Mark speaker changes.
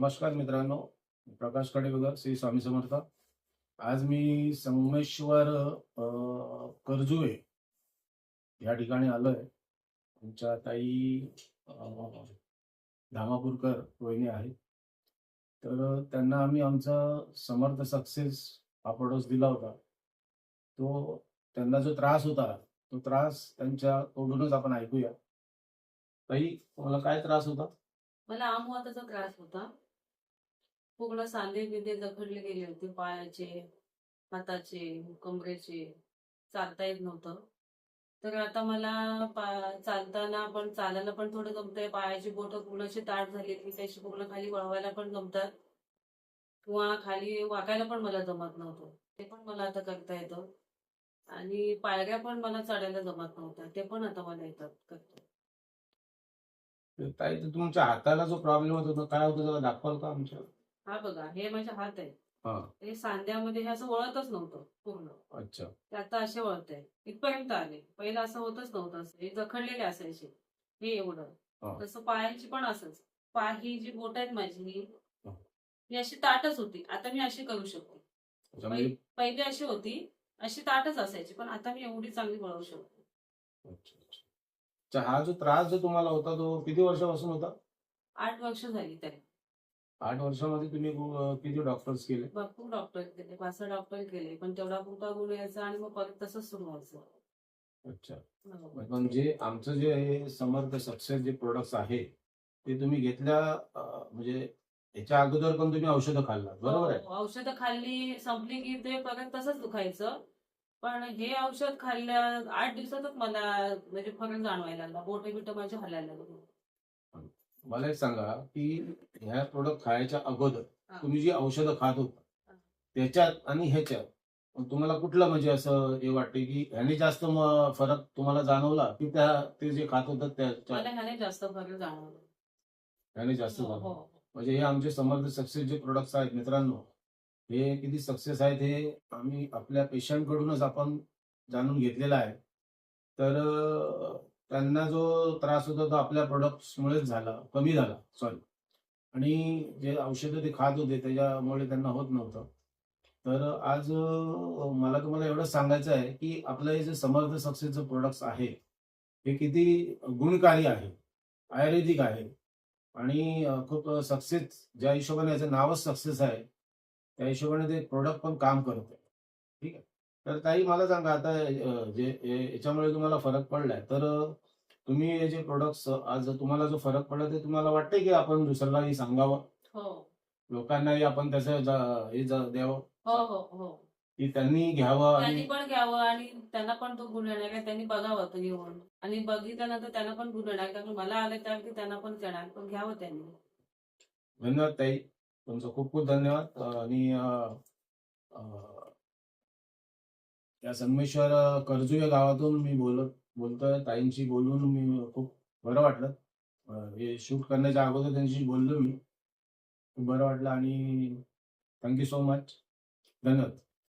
Speaker 1: नमस्कार मित्रांनो प्रकाश कडेबगर श्री स्वामी समर्थ. आज मी संगमेश्वर अ, कर्जुवे या ठिकाणी आलोय. आमच्या ताई धामापूरकर वहिनी आहेत. तर त्यांना आम्ही आमचा समर्थ सक्सेस हा प्रोडक्ट दिला होता. तो त्यांना जो त्रास होता तो त्रास त्यांच्या तोडूनच आपण ऐकूया. ताई तुम्हाला काय त्रास होता?
Speaker 2: मला आमवाताचा त्रास होता पूर्ण सांधे बिंदे जखडले गेले होते. पायाचे हाताचे कमरेचे. चालता येत नव्हतं. तर आता मला चालताना पण चालायला पण थोडं जमतंय. पायाची बोट पूर्ण अशी ताट झाली की त्याची पूर्ण खाली वळवायला पण जमतात. किंवा खाली वाकायला पण मला जमत नव्हतं. ते पण मला आता करता येतं. आणि पायऱ्या पण मला चढायला जमत नव्हत्या. ते पण आता मला येतात. करता
Speaker 1: ताई तुमच्या हाताला जो प्रॉब्लेम होता काय होता? जरा दाखवाल का आमच्या
Speaker 2: हा बघा हे माझे हात आहे.
Speaker 1: हा.
Speaker 2: हे सांध्यामध्ये हे असं वळतच नव्हतं पूर्ण.
Speaker 1: अच्छा.
Speaker 2: ते आता असे वळत आहे इथपर्यंत आले. पहिलं असं होतच नव्हतं असं. हे जखडलेले असायचे. हे एवढं.
Speaker 1: हा.
Speaker 2: तसं पायाची पण असंच. पाय ही जी बोट आहेत माझी ही
Speaker 1: हा.
Speaker 2: ही अशी ताटच होती. आता मी अशी करू शकते.
Speaker 1: अच्छा, म्हणजे
Speaker 2: पहिली अशी होती. अशी ताटच असायची पण आता मी एवढी चांगली वळवू शकते.
Speaker 1: अच्छा, अच्छा. अच्छा, हा जो त्रास जो तुम्हाला होता तो किती वर्षापासून होता?
Speaker 2: आठ वर्ष झाली तरी.
Speaker 1: आठ वर्षामध्ये तुम्ही किती डॉक्टर्स केले?
Speaker 2: भरपूर डॉक्टर केले. पाच सहा डॉक्टर केले. पण तेवढा पुरता गुण यायचा आणि मग परत तसंच सुरू व्हायचं.
Speaker 1: अच्छा.
Speaker 2: हो.
Speaker 1: म्हणजे आमचं जे हे समर्थ सक्सेस जे प्रोडक्ट्स आहे ते तुम्ही घेतल्या अं, म्हणजे याच्या अगोदर पण तुम्ही औषधं खाल्ला बरोबर आहे?
Speaker 2: हो, औषधं खाल्ली संपली की ते परत तसंच दुखायचं. पण हे औषध खाल्ल्या आठ दिवसातच मला म्हणजे फरक जाणवायला लागला. बोट बिट माझे हलायला लागले.
Speaker 1: मला एक सांगा की ह्या प्रोडक्ट खायच्या अगोदर. तुम्ही जी औषधं खात होता. त्याच्यात आणि ह्याच्यात तुम्हाला कुठलं म्हणजे असं हे वाटते की ह्याने जास्त फरक तुम्हाला जाणवला की त्या ते जे खात होतं
Speaker 2: ह्याने जास्त फरक जाणवला
Speaker 1: ह्याने जास्त
Speaker 2: हो, हो.
Speaker 1: म्हणजे हे आमचे समर्थ सक्सेस जे प्रोडक्ट्स आहेत मित्रांनो हे किती सक्सेस आहेत हे आम्ही आपल्या पेशंट कडूनच आपण जाणून घेतलेलं आहे तर त्यांना जो त्रास होता तो आपल्या प्रोडक्ट्समुळेच झाला कमी झाला सॉरी आणि जे औषधं ते खात होते त्याच्यामुळे त्यांना होत नव्हतं. तर आज मला तुम्हाला एवढंच सांगायचं आहे की आपलं हे जे समर्थ सक्सेसचं प्रोडक्ट्स आहे हे किती गुणकारी आहे आयुर्वेदिक आहे. आणि खूप सक्सेस ज्या हिशोबाने याचं नावच सक्सेस आहे त्या हिशोबाने ते प्रोडक्ट पण काम करते ठीक आहे? तर ताई मला सांगा आता अं, जे हे- याच्यामुळे तुम्हाला फरक पडलाय. तर अं, तुम्ही हे जे प्रोडक्ट्स आज तुम्हाला जो फरक पडला ते तुम्हाला वाटते की आपण दुसऱ्यालाही सांगावं?
Speaker 2: हो.
Speaker 1: लोकांनाही आपण त्याचं जा- हे जा- द्यावं?
Speaker 2: हो हो हो.
Speaker 1: की त्यांनी घ्यावं
Speaker 2: त्यांनी
Speaker 1: आणि
Speaker 2: पण घ्यावं आणि त्यांना पण तो गुण येणार का त्यांनी बघावं तो घेऊन. आणि बघितल्यानंतर त्यांना पण गुण येणार कारण मला आलं त्या की त्यांना पण येणार पण घ्यावं त्यांनी.
Speaker 1: धन्यवाद ताई. तुमचं खूप खूप धन्यवाद. अं, आणि अं, अं, त्या संगमेश्वर अं, कर्जू या गावातून मी बोलत बोलतोय. ताईंशी बोलून मी खूप बरं वाटलं. हे शूट करण्याच्या अगोदर त्यांच्याशी बोललो मी. खूप बरं वाटलं आणि थँक्यू सो मच धन्यवाद.